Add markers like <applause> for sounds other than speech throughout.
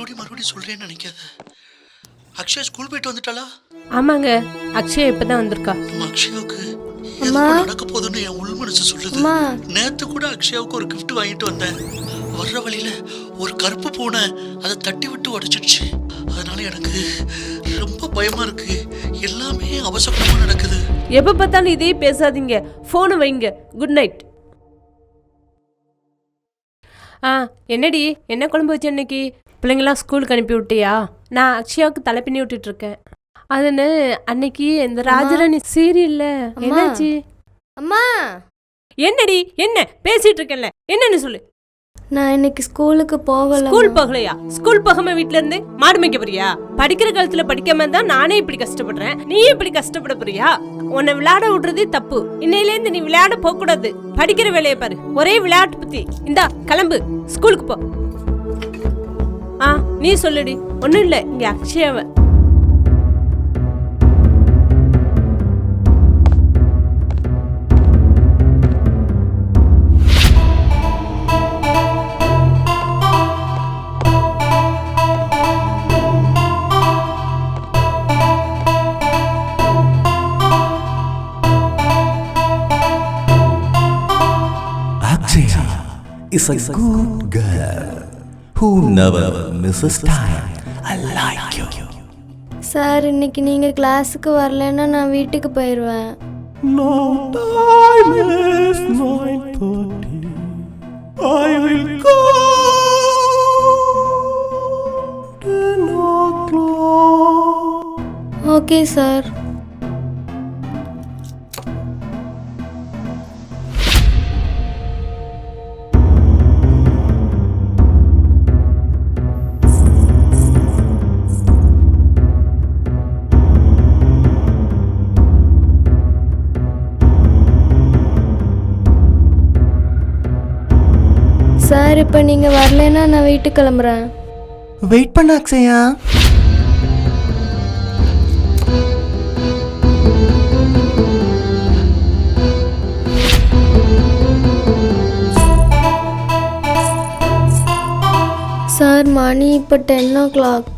மறுபடியும் மறுபடியும் சொல்றேன்னு நினைக்காத. அக்ஷயா ஸ்கூல் போயிட்டு வந்துட்டாளா? ஆமாங்க. அக்ஷயா இப்பதான் வந்திருக்கா. நம்ம அக்ஷயாவுக்கு ஏதோ நடக்க போகுதுன்னு என் உள் மனசு சொல்லுது. அம்மா. நேத்து கூட அக்ஷயாவுக்கு ஒரு gift வாங்கிட்டு வந்தேன். வர்ற வழியில ஒரு கருப்பு பூனை அதை தட்டி விட்டு உடைச்சிடுச்சு. அதனால எனக்கு ரொம்ப பயமா இருக்கு. எல்லாமே அவசரமா நடக்குது. எப்ப பார்த்தாலும் இதே பேசாதீங்க. போனை வைங்க. குட் நைட் ஆ என்னடி? என்ன குழம்பு வச்ச இன்னைக்கு? பிள்ளைங்களாம் ஸ்கூலுக்கு அனுப்பி விட்டியா நான் அக்ஷயாவுக்கு தலை பின்னி விட்டுட்டு இருக்கேன் அதுன்னு அன்னைக்கு இந்த ராஜராணி சீரியல்ல. என்னாச்சு? அம்மா. என்னடி? என்ன? பேசிட்டு இருக்கேன்ல என்னன்னு சொல்லு. நான் இன்னைக்கு ஸ்கூலுக்கு போகல ஸ்கூல் போகலையா? ஸ்கூல் போகாம வீட்ல இருந்து மாடு மேய்க்க போறியா? படிக்கிற காலத்துல படிக்காம தான் நானே இப்படி கஷ்டப்படுறேன். நீயும் இப்படி கஷ்டப்பட போறியா? உன்னை விளையாட விடுறதே தப்பு. இன்னையில இருந்து நீ விளையாட போக கூடாது படிக்கிற வேலையை பாரு. ஒரே விளையாட்டு பத்தி. இந்தா கிளம்பு. ஸ்கூலுக்கு போ. ஆ நீ சொல்லுடி. ஒண்ணும் இல்ல இங்கே அக்ஷயாவ Akshaya is a good girl who never misses time. I like you. Sir இன்னைக்கு நீங்க கிளாஸுக்கு வரலைன்னா நான் வீட்டுக்கு போயிடுவேன் No time is 9.30. I will go. 10 o'clock. Okay sir sir இப்போ நீங்கள் வரலைன்னா நான் வீட்டுக்கு கிளம்புறேன். வெயிட் பண்ண அக்ஷயா. சார் மணி இப்போ டென் ஓ கிளாக்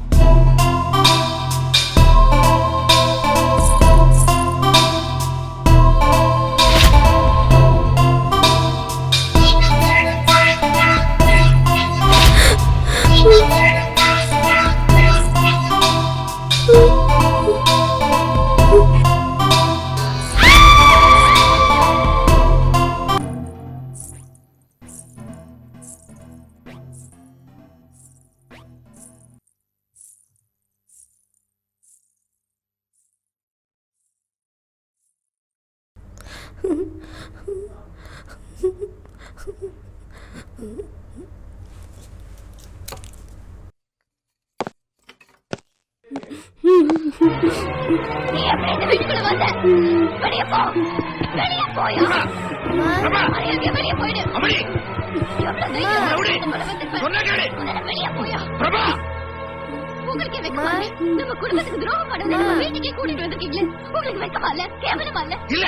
உங்களுக்கு வெக்கமா நம்ம குடும்பத்துக்கு துரோகம் பண்ணது வீட்டுக்கே கூட்டிட்டு வந்திருக்கீங்களே உங்களுக்கு வெக்கமா இல்ல கேவலமா இல்ல இல்ல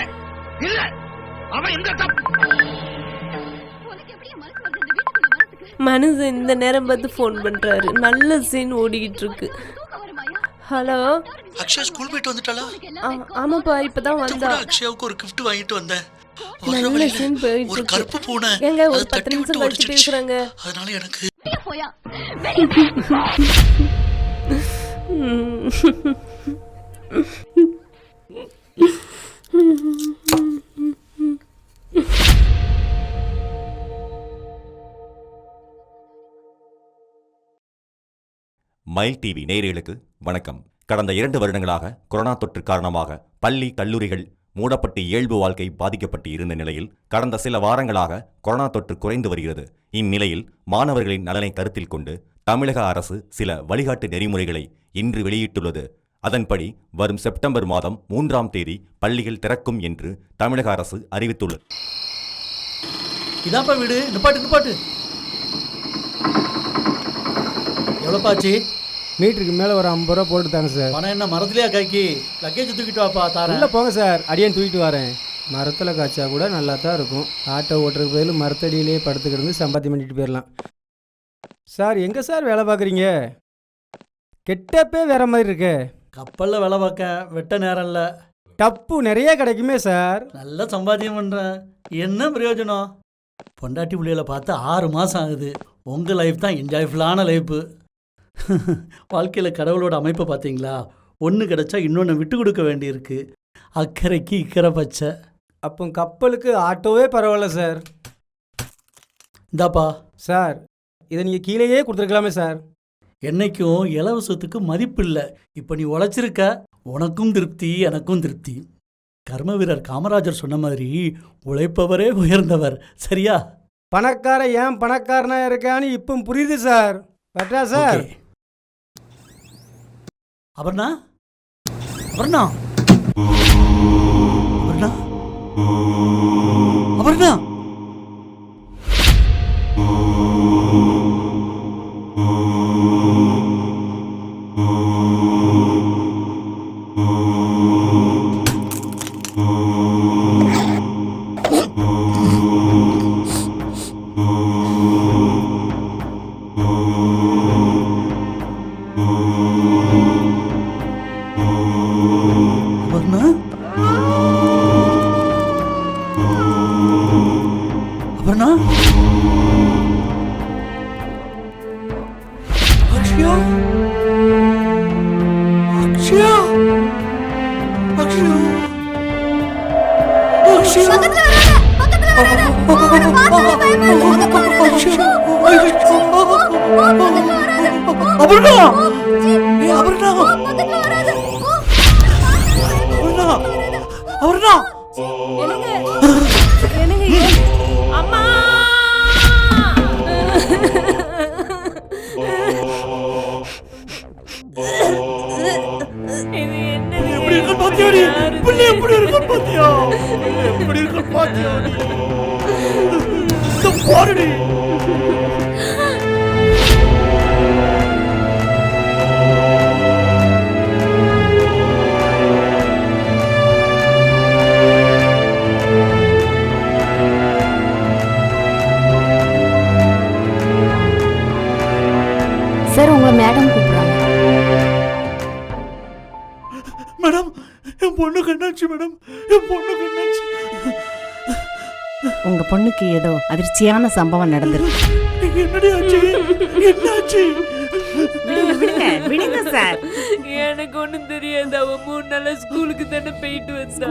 இல்ல அவன் எந்த தப்பு? உனக்கு எப்படியும் மனசு வருது இந்த வீட்டுக்குள்ள வரதுக்கு மனுஷன் இந்த நேரம் பார்த்து ஃபோன் பண்றாரு. நல்ல சீன் ஓடிக்கிட்டு இருக்கு. ஹலோ அக்ஷயா ஸ்கூல் போயிட்டு வந்துட்டாளா? ஆமாப்பா இப்பதான் வந்தா. அக்ஷயாவுக்கு ஒரு gift வாங்கிட்டு வந்தேன். நல்ல சீன் போயிட்டு ஒரு. கருப்பு பூனை ஏங்க ஒரு அதை பத்து தட்டி நிமிஷம் விட்டு கழிச்சு பேசுறாங்க. அதனால எனக்கு போயா? <laughs> ஸ்மைல் டிவி நேயர்களுக்கு வணக்கம். கடந்த இரண்டு வருடங்களாக கொரோனா தொற்று காரணமாக பள்ளி கல்லூரிகள் மூடப்பட்டு இயல்பு வாழ்க்கை பாதிக்கப்பட்டு இருந்த நிலையில் கடந்த சில வாரங்களாக கொரோனா தொற்று குறைந்து வருகிறது. இந்நிலையில் மாணவர்களின் நலனை கருத்தில் கொண்டு தமிழக அரசு சில வழிகாட்டு நெறிமுறைகளை இன்று வெளியிட்டுள்ளது. அதன்படி வரும் செப்டம்பர் மாதம் மூன்றாம் தேதி பள்ளிகள் திறக்கும் என்று தமிழக அரசு அறிவித்துள்ளது. இதான்ப்பா வீடு நிப்பாட்டு நிப்பாட்டு. எவ்வளோப்பா ஆச்சு? மீட்டருக்கு மேலே ஒரு ஐம்பது ரூபா போட்டு தாங்க சார். பணம் என்ன மரத்துலயா காய்க்கி லக்கேஜ் தூக்கிட்டு வாப்பா தாரேன். உள்ளே போங்க சார். அடியேன் தூக்கிட்டு வரேன். மரத்தில் காய்ச்சா கூட நல்லா தான் இருக்கும். ஆட்டோ ஓட்டுறதுக்கு பதில் மரத்தடியிலேயே படுத்துக்கிருந்து சம்பாத்தியம் பண்ணிட்டு போயிடலாம் சார் எங்கே சார் வேலை பார்க்குறீங்க? கெட்டப்பே வேற மாதிரி இருக்கு. கப்பலில் வேலை பார்க்க வெட்ட நேரம் இல்லை. டப்பு நிறைய கிடைக்குமே சார். நல்ல சம்பாத்தியம் பண்ணுறேன் என்ன பிரயோஜனம்? பொண்டாட்டி பிள்ளைகளை பார்த்து ஆறு மாதம் ஆகுது. உங்கள் லைஃப் தான் என்ஜாய்ஃபுல்லான லைஃபு வாழ்க்கையில் கடவுளோட அமைப்பை பார்த்தீங்களா? ஒன்று கிடைச்சா இன்னொன்று விட்டு கொடுக்க வேண்டியிருக்கு. அக்கறைக்கு இக்கரை பச்சை. அப்போ கப்பலுக்கு ஆட்டோவே பரவாயில்ல சார். இந்தாப்பா. சார் இதை நீங்கள் கீழேயே கொடுத்துருக்கலாமே சார். என்னைக்கும் இலவசத்துக்கு மதிப்பு இல்லை. இப்போ நீ உழைச்சிருக்க. உனக்கும் திருப்தி எனக்கும் திருப்தி. கர்ம வீரர் காமராஜர் சொன்ன மாதிரி உழைப்பவரே உயர்ந்தவர். சரியா? பணக்கார ஏன் பணக்காரனா இருக்கான்னு இப்போ புரியுது சார். பட்டா சார்? ஓகே. அபர்ணா அபர்ணா அபர்ணா அபர்ணா அபர்ணா. ஏ அபர்ணா. அபர்ணா. அபர்ணா? எப்படி இருக்கு எப்படி பாத்தியா? எப்படி இருக்கு பாத்தியாடி இந்த பாருடி. பொண்ணுக்கு ஏதோ அதிர்ச்சியான சம்பவம் நடந்திருக்கு. விடுங்க சார். எனக்கு ஒண்ணும் தெரியாது. அவ மூணு நாளா ஸ்கூலுக்கு தானே போயிட்டு வந்தா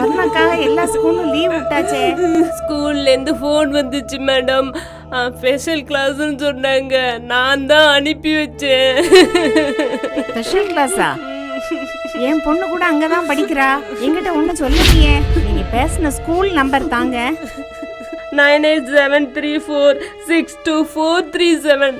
வர்ணாக்காக <laughs> எல்லா ஸ்கூலும் லீவ் விட்டாச்சே. ஸ்கூல்ல இருந்து ஃபோன் வந்துச்சு மேடம். ஸ்பெஷல் கிளாஸ்னு சொன்னாங்க. நான் தான் அனுப்பி வச்சேன். ஸ்பெஷல் கிளாஸா? என் பொண்ணு கூட அங்கதான் படிக்கிறா. என்கிட்ட ஒன்றும் சொல்லலையே. நீங்க பேசின ஸ்கூல் நம்பர் தாங்க. Nine eight seven three four six two four three seven.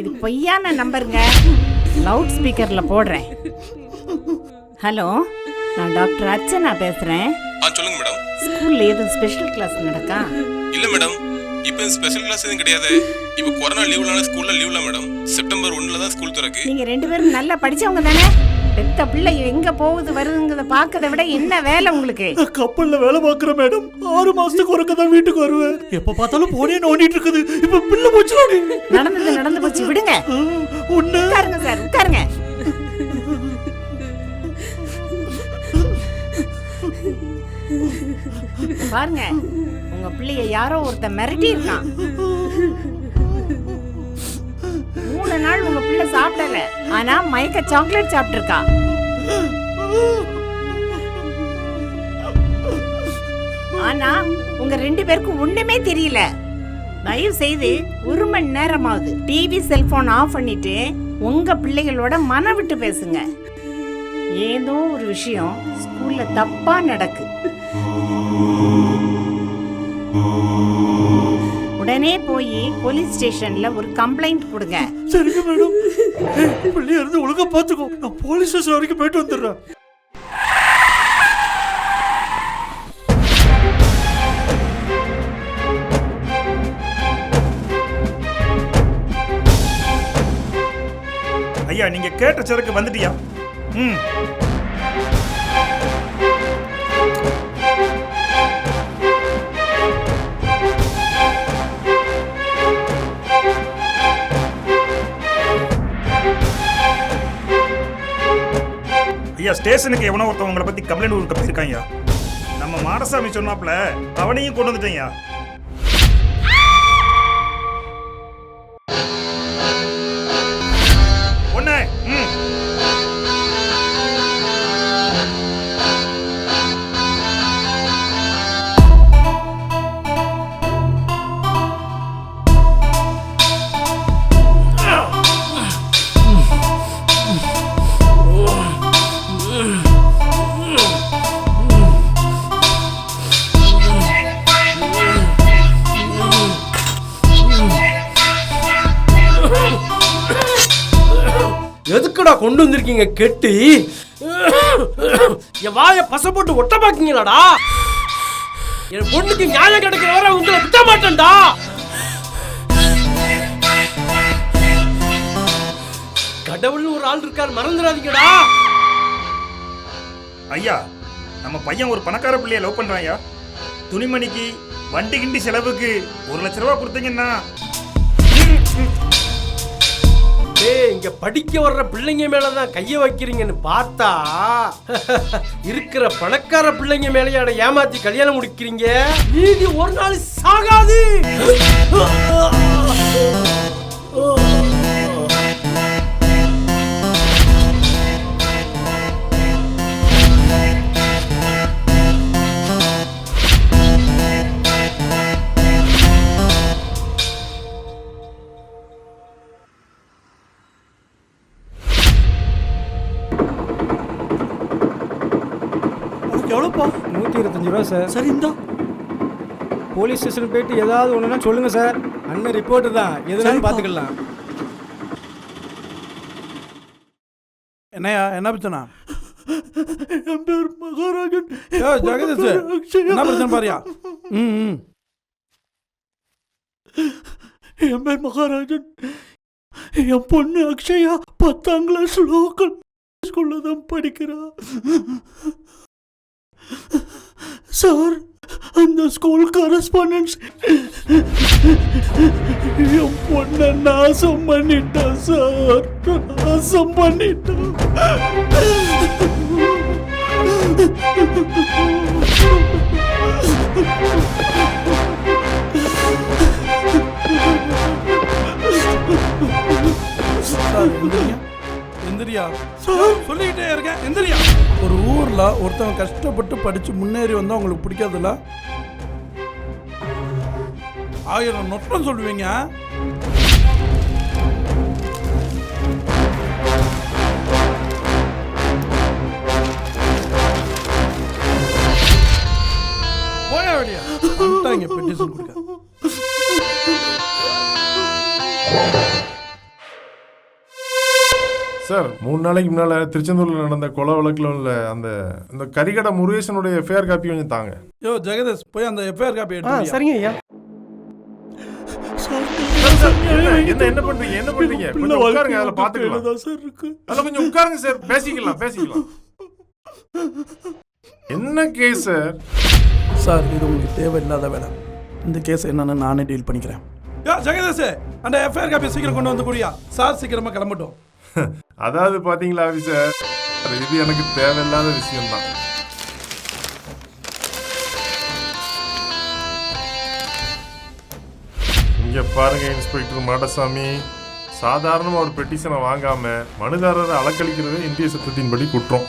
இது பொய்யான நம்பருங்க. லவுட் ஸ்பீக்கர்ல போடுறேன். ஹலோ நான் டாக்டர் அர்ச்சனா பேசுறேன். ஆ சொல்லுங்க மேடம். ஸ்கூல்ல எதுவும் ஸ்பெஷல் கிளாஸ் நடக்கா? இல்ல மேடம் இப்போ ஸ்பெஷல் கிளாஸ் எதுவும் கிடையாது. இப்போ கொரோனா லீவ்னால ஸ்கூல்ல லீவ்ல மேடம் செப்டம்பர் ஒன்ல தான் ஸ்கூல் திறக்கு. நீங்க ரெண்டு பேரும் நல்லா படிச்சவங்க தானே? பெத்த பிள்ளை எங்க போகுது வருதுங்கிறத பார்க்கறத விட என்ன வேலை உங்களுக்கு? கப்பல்ல வேலை பார்க்குறேன் மேடம் ஆறு மாசத்துக்கு ஒருக்க தான் வீட்டுக்கு வருவேன். எப்ப பார்த்தாலும் போனே நோண்டிட்டு இருக்குது. இப்ப பிள்ளை போச்சு. நடந்தது நடந்து போச்சு. விடுங்க. உட்காருங்க சார் உட்காருங்க. பாருங்க உங்க பிள்ளைய யாரோ ஒருத்தன் மிரட்டி இருக்கான் மூணு நாள் உங்க பிள்ளை சாப்பிடல ஆனா மயக்க சாக்லேட் சாப்பிட்டுருக்கா. ஆனா உங்க ரெண்டு பேருக்கும் ஒண்ணுமே தெரியல. தயவு செய்து ஒரு மணி நேரமாவது டிவி செல்போன் ஆஃப் பண்ணிட்டு உங்க பிள்ளைகளோட மன விட்டு பேசுங்க. ஏதோ ஒரு விஷயம் ஸ்கூல்ல தப்பா நடக்கு. உடனே போய் போலீஸ் ஸ்டேஷன்ல ஒரு கம்ப்ளைண்ட் கொடுங்க. சரிங்க மேடம். பிள்ளைய இருந்து ஒழுங்கா பாத்துக்கோ. நான் போலீஸ் ஸ்டேஷன் வரைக்கும் போயிட்டு வந்துடுறேன். ஐயா நீங்க கேட்ட சரக்கு வந்துட்டியா? ம். ஸ்டேஷனுக்கு எவனோ ஒருத்தவங்களை உங்களை பத்தி கம்ப்ளைண்ட் கொடுக்க போயிருக்காங்க நம்ம மாடசாமி சொன்னாப்ல அவனையும் கொண்டு வந்துட்டேன் எதுக்குடா கொண்டு வந்திருக்கீங்க கெட்டி? என் வாய பச போட்டு ஒட்ட பாக்கீங்களாடா? என் பொண்ணுக்கு நியாயம் கிடைக்கிற வரை உங்களை விட மாட்டேன்டா. கடவுள்னு ஒரு ஆள் இருக்கார் மறந்துடாதீங்கடா. ஐயா நம்ம பையன் ஒரு பணக்கார பிள்ளைய லவ் பண்றான் ஐயா. துணிமணிக்கு வண்டி கிண்டி செலவுக்கு ஒரு லட்ச ரூபா கொடுத்தீங்கன்னா இங்க படிக்க வர்ற பிள்ளைங்க மேலதான் கைய வைக்கிறீங்கன்னு பார்த்தா இருக்கிற பணக்கார பிள்ளைங்க மேலேயாட ஏமாத்தி கல்யாணம் முடிக்கிறீங்க? நீதி ஒரு நாள் சாகாது. இருபத்தஞ்சு ரூபா சார். சரி இந்தா. போலீஸ் ஸ்டேஷன் போயிட்டு ஏதாவது ஒண்ணுனா சொல்லுங்க சார். அண்ணன் ரிப்போர்ட் தான். எதுனாலும் சரிப்பா. பாத்துக்கலாம் என்னையா என்ன பிரச்சனை? என் பேர் மகாராஜன். யோ, ஜெகதீஷ், என்ன பிரச்சனை பாரியா? ம் ம். என் பேர் மகாராஜன். என் பொண்ணு அக்ஷயா பத்தாம் கிளாஸ் லோக்கல் ஸ்கூல்ல தான் படிக்கிறா. சார் அந்த ஸ்கூல் கரஸ்பாண்டன்ஸ் என் பொண்ணை நாசம் பண்ணிட்டான் சார். நாசம் பண்ணிட்டான். எந்திரியா. சொல்லிக்கிட்டே இருக்கேன். எந்திரியா. ஊரில் ஒருத்தவங்க கஷ்டப்பட்டு படித்து முன்னேறி வந்தால் உங்களுக்கு பிடிக்காதுல்ல? ஆயிரம் நொட்டம் சொல்லுவீங்க. போயா பெட்டிஷன் கொடுக்க. சார் மூணு நாளைக்கு முன்னால திருச்செந்தூர்ல நடந்த கொலை வழக்குல உள்ள அந்த அந்த கரிகடை முருகேசனுடைய எஃப்ஐஆர் காப்பி கொஞ்சம் தாங்க. யோ ஜெகதீஷ் போய் அந்த எஃப்ஐஆர் காப்பி ஆ எடுத்து சரிங்க ஐயா. என்ன என்ன என்ன பண்றீங்க என்ன பண்றீங்க? கொஞ்சம் உட்காருங்க அதில் பாத்துக்கலாம் சார் இருக்கு. அதில் கொஞ்சம் உட்காருங்க சார் பேசிக்கலாம் பேசிக்கலாம். என்ன கேஸ் சார் சார் இது உங்களுக்கு தேவையில்லாத வேலை. இந்த கேஸ் என்னன்னு நானே டீல் பண்ணிக்கிறேன். யோ ஜெகதீஷ் அந்த எஃப்ஐஆர் காப்பி சீக்கிரம் கொண்டு வந்து கூடியா. சார் சீக்கிரமா கிளம்பட்டும். அதாவது பாத்தீங்களா ஆஃபீஸர் இது எனக்கு தேவையில்லாத விஷயம்தான். இங்க பாருங்க இன்ஸ்பெக்டர் மாடசாமி. சாதாரணமா ஒரு பெட்டிஷனை வாங்காம மனுதாரரை அலக்களிக்கிறது இந்திய சட்டத்தின்படி குற்றம்.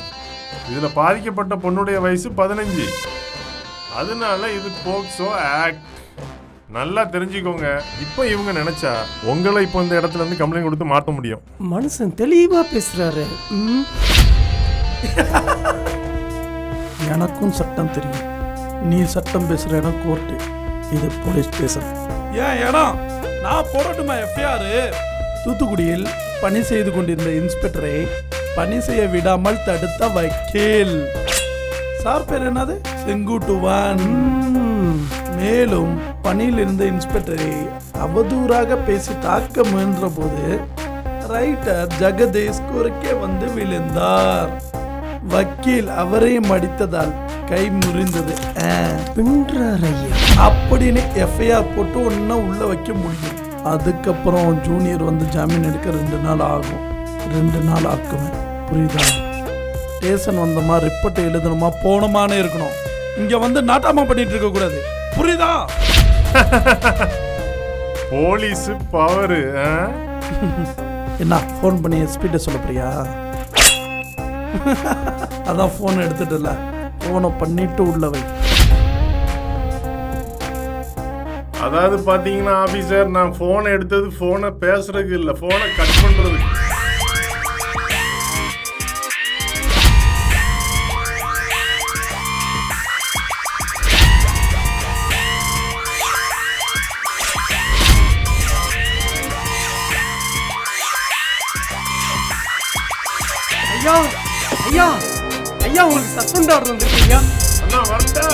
இதுல பாதிக்கப்பட்ட பொண்ணுடைய வயசு பதினஞ்சு. அதனால இது போக்சோ ஆக்ட். நல்லா தெரிஞ்சுக்கோங்க. இப்போ இவங்க நினைச்சா உங்களை இப்போ இந்த இடத்துல இருந்து கம்ப்ளைண்ட் கொடுத்து மாட்ட முடியும். மனுஷன் தெளிவா பேசுறாரு. ம். எனக்கும் சட்டம் தெரியும். நீ சட்டம் பேசுற இடம் கோர்ட்டு இது போலீஸ் ஸ்டேஷன் ஏன் இடம்? நான் போடட்டுமா எஃப்ஐஆர்? தூத்துக்குடியில் பணி செய்து கொண்டிருந்த இன்ஸ்பெக்டரை பணி செய்ய விடாமல் தடுத்த வக்கீல். சார் பேர் என்னது? செங்குட்டுவான். மேலும் பணியில் இருந்த இன்ஸ்பெக்டரை அவதூறாக பேசி தாக்க முயன்ற போது ரைட்டர் ஜெகதீஷ் குறுக்கே வந்து விழுந்தார். வக்கீல் அவரையும் அடித்ததால் கை முறிந்தது. அப்படின்னு எஃப்ஐஆர் போட்டு ஒன்னா உள்ள வைக்க முடியும். அதுக்கப்புறம் ஜூனியர் வந்து ஜாமீன் எடுக்க ரெண்டு நாள் ஆகும். ரெண்டு நாள் ஆக்குவேன். புரியுதா? ஸ்டேஷன் வந்தோமா ரிப்போர்ட் எழுதணுமா போனோமான்னு இருக்கணும். இங்க வந்து நாட்டாமா பண்ணிட்டு இருக்க கூடாது புரியுதா? <laughs> போலீஸ் பவரு என்ன ஃபோன் பண்ணி எஸ்பிட்ட சொல்ல போறியா <laughs> அதான் ஃபோன் எடுத்துட்டுல. ஃபோனை பண்ணிட்டு உள்ள வை. அதாவது பாத்தீங்கன்னா ஆபீசர் நான் போனை எடுத்தது போனை பேசுறதுக்கு இல்ல போனை கட் பண்றது ஐயா ஐயா ஐயா உங்களுக்கு சத்தம் சஸ்பெண்ட் ஆர்டர் வந்துருக்கீங்க. அண்ணா வரட்டா.